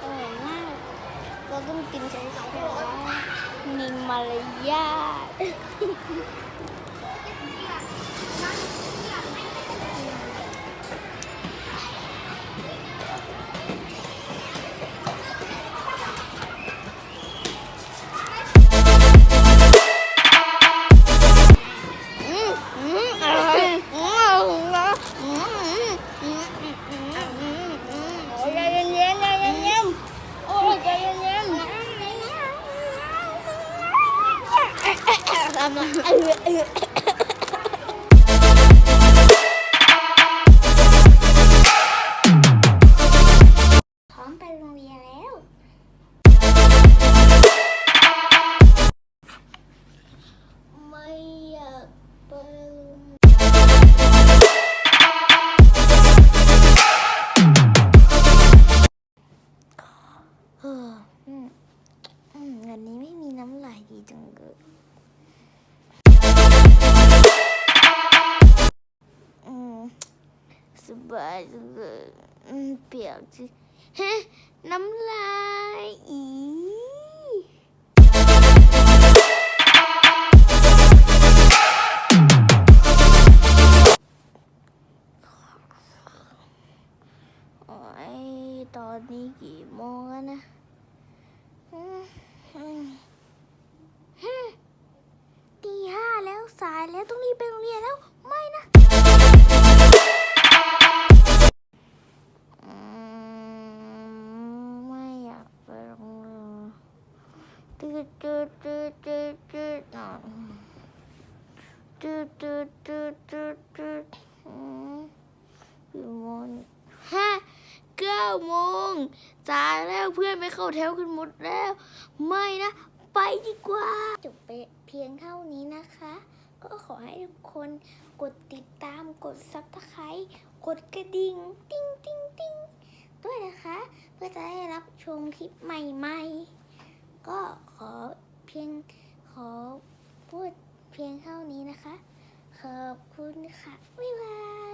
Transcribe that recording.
อร่อยมาก เราต้องกินใช้สองคนนิ่งมารยาท ทำมาเออเออพร้อมไปโรงเรียนแล้ว ไม่อยากไปโรงเอออืมอืมวันนี้ไม่มีน้ำลายดีจังเลย บายเลยเปียกจิฮะน้ำลายอีโอ้ยตอนนี้กี่โมงแล้วนะอืมอืมฮะตีห้าแล้วสายแล้วต้องรีบไปโรงเรียนแล้ว ตืดตืดตืดตืดตืดอะตืดตืดตืดตืดตืดอืมกี่โมงเนี่ยฮะเก้าโมงสายแล้วเพื่อนไม่เข้าแถวกันหมดแล้ว ไม่นะ ไปดีกว่า จบไปเพียงเท่านี้นะคะ ก็ขอให้ทุกคนกดติดตามกดซับสไครต์กดกระดิ่ง ติ้งติ้งติ้งด้วยนะคะ เพื่อจะได้รับชมคลิปใหม่ ๆ ก็ขอเพียงขอพูดเพียงเท่านี้นะคะ ขอบคุณค่ะ บ๊ายบาย